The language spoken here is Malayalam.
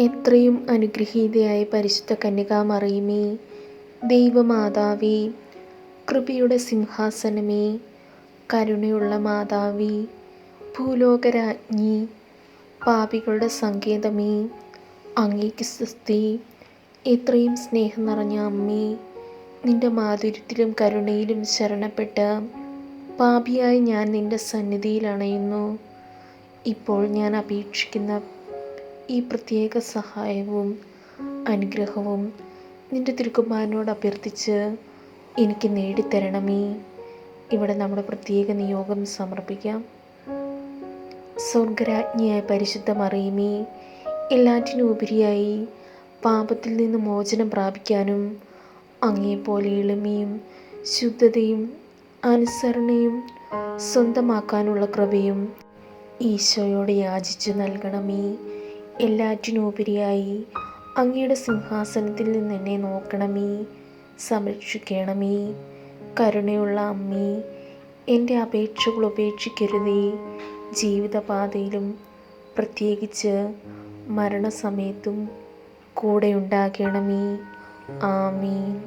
എത്രയും അനുഗ്രഹീതയായ പരിശുദ്ധ കന്യകാമറിയമേ ദൈവമാതാവേ കൃപയുടെ സിംഹാസനമേ കരുണയുള്ള മാതാവി ഭൂലോകരാജ്ഞി പാപികളുടെ സങ്കേതമേ അങ്ങേക്ക് സ്തുതി എത്രയും സ്നേഹം നിറഞ്ഞ അമ്മേ നിന്റെ മാധുര്യത്തിലും കരുണയിലും ശരണപ്പെട്ട് പാപിയായി ഞാൻ നിന്റെ സന്നിധിയിൽ അണയുന്നു. ഇപ്പോൾ ഞാൻ അപേക്ഷിക്കുന്ന ഈ പ്രത്യേക സഹായവും അനുഗ്രഹവും നിന്റെ തിരുക്കുമാരനോട് അഭ്യർത്ഥിച്ച് എനിക്ക് നേടിത്തരണമേ. ഇവിടെ നമ്മുടെ പ്രത്യേക നിയോഗം സമർപ്പിക്കാം. സ്വർഗരാജ്ഞിയായ പരിശുദ്ധ മറിയുമേ എല്ലാറ്റിനും ഉപരിയായി പാപത്തിൽ നിന്ന് മോചനം പ്രാപിക്കാനും അങ്ങേപ്പോലെ എളിമയും ശുദ്ധതയും അനുസരണയും സ്വന്തമാക്കാനുള്ള കൃപയും ഈശോയോട് യാചിച്ചു നൽകണമേ. എല്ലാറ്റിനുപരിയായി അങ്ങയുടെ സിംഹാസനത്തിൽ നിന്ന് എന്നെ നോക്കണമേ സംരക്ഷിക്കണമേ. കരുണയുള്ള അമ്മേ എന്റെ അപേക്ഷകൾ ഉപേക്ഷിക്കരുതേ. ജീവിതപാതയിലും പ്രത്യേകിച്ച് മരണസമയത്തും കൂടെ ഉണ്ടാകണമേ. ആമീൻ.